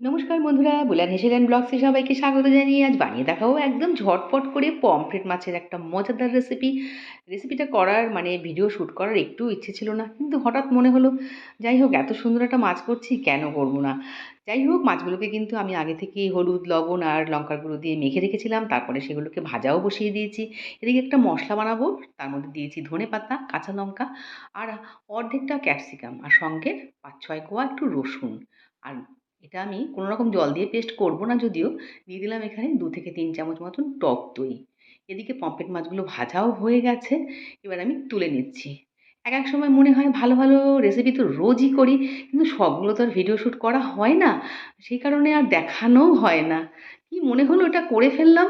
নমস্কার বন্ধুরা বুলান হেসেলেন ব্লগসে সবাইকে স্বাগত জানিয়ে আজ বানিয়ে দেখাবো একদম ঝটপট করে পমফ্রেট মাছের একটা মজাদার রেসিপি রেসিপিটা করার মানে ভিডিও শ্যুট করার একটু ইচ্ছে ছিল না, কিন্তু হঠাৎ মনে হলো, যাই হোক, এত সুন্দর একটা মাছ করছি, কেন করব না? যাই হোক, মাছগুলোকে কিন্তু আমি আগে থেকেই হলুদ, লবণ আর লঙ্কার গুঁড়ো দিয়ে মেখে রেখেছিলাম, তারপরে সেগুলোকে ভাজাও বসিয়ে দিয়েছি। এদিকে একটা মশলা বানাবো, তার মধ্যে দিয়েছি ধনে পাতা, কাঁচা লঙ্কা আর অর্ধেকটা ক্যাপসিকাম আর সঙ্গে পাঁচ ছয় কোয়া একটু রসুন। আর এটা আমি কোনো রকম জল দিয়ে পেস্ট করব না যদিও। দিয়ে দিলাম এখানে দু থেকে তিন চামচ মতন টক দই। এদিকে পম্পেট মাছগুলো ভাজাও হয়ে গেছে। এবার আমি তুলে নিচ্ছি। এক এক সময় মনে হয় ভালো ভালো রেসিপি তো রোজই করি, কিন্তু সবগুলো তো আর ভিডিও শ্যুট করা হয় না। সেই কারণে আর দেখানোও হয় না। কি মনে হলো ওটা করে ফেললাম?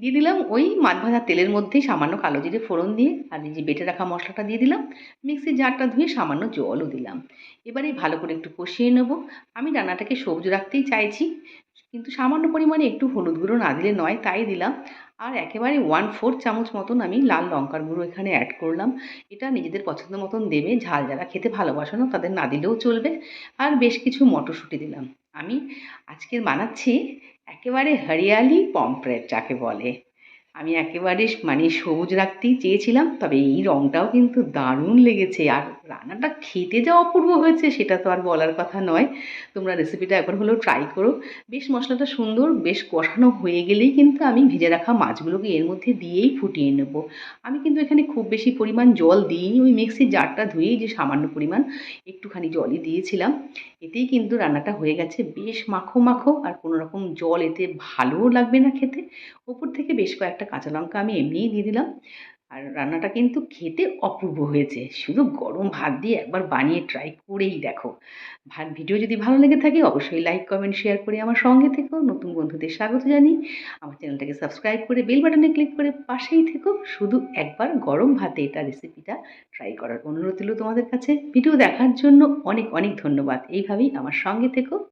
দিয়ে দিলাম ওই মাছ ভাজার তেলের মধ্যেই সামান্য কালো জিরে ফোড়ন দিয়ে আর যে বেটে রাখা মশলাটা দিয়ে দিলাম, মিক্সির জারটা ধুয়ে সামান্য জলও দিলাম। এবারে ভালো করে একটু কষিয়ে নেব। আমি রান্নাটাকে সবুজ রাখতেই চাইছি। কিন্তু সামান্য পরিমাণে একটু হলুদ গুঁড়ো না দিলে নয়, তাই দিলাম। আর একেবারে ওয়ান ফোর চামচ মতন আমি লাল লঙ্কার গুঁড়ো এখানে অ্যাড করলাম। এটা নিজেদের পছন্দ মতন দেবে, ঝাল যারা খেতে ভালোবাসো না তাদের না দিলেও চলবে। আর বেশ কিছু মটরশুঁটি দিলাম। আমি আজকের বানাচ্ছি একেবারে হরিয়ালি পমফ্রেট যাকে বলে। আমি একেবারে মানে সবুজ রাখতেই চেয়েছিলাম, তবে এই রঙটাও কিন্তু দারুণ লেগেছে। আর রান্নাটা খেতে যা অপূর্ব হয়েছে সেটা তো আর বলার কথা নয়। তোমরা রেসিপিটা একবার হলেও ট্রাই করো। বেশ মশলাটা সুন্দর, বেশ কষানো হয়ে গেলেই কিন্তু আমি ভেজে রাখা মাছগুলোকে এর মধ্যে দিয়েই ফুটিয়ে নেব। আমি কিন্তু এখানে খুব বেশি পরিমাণ জল দিই ওই মিক্সির জারটা ধুয়েই যে সামান্য পরিমাণ একটুখানি জলই দিয়েছিলাম। এতেই কিন্তু রান্নাটা হয়ে গেছে বেশ মাখো মাখো, আর কোনো রকম জল এতে ভালোও লাগবে না খেতে। ওপর থেকে বেশ কয়েকটা কাঁচা লঙ্কা আমি এমনিই দিয়ে দিলাম। আর রান্নাটা কিন্তু খেতে অপূর্ব হয়েছে। শুধু গরম ভাত দিয়ে একবার বানিয়ে ট্রাই করেই দেখো। ভিডিও যদি ভালো লেগে থাকে, অবশ্যই লাইক কমেন্ট শেয়ার করে আমার সঙ্গে থেকো। নতুন বন্ধুদের স্বাগত জানি আমার চ্যানেলটাকে সাবস্ক্রাইব করে বেল বাটনে ক্লিক করে পাশেই থেকো। শুধু একবার গরম ভাতে এটা রেসিপিটা ট্রাই করার অনুরোধ হলো তোমাদের কাছে। ভিডিও দেখার জন্য অনেক অনেক ধন্যবাদ। এইভাবেই আমার সঙ্গে থেকো।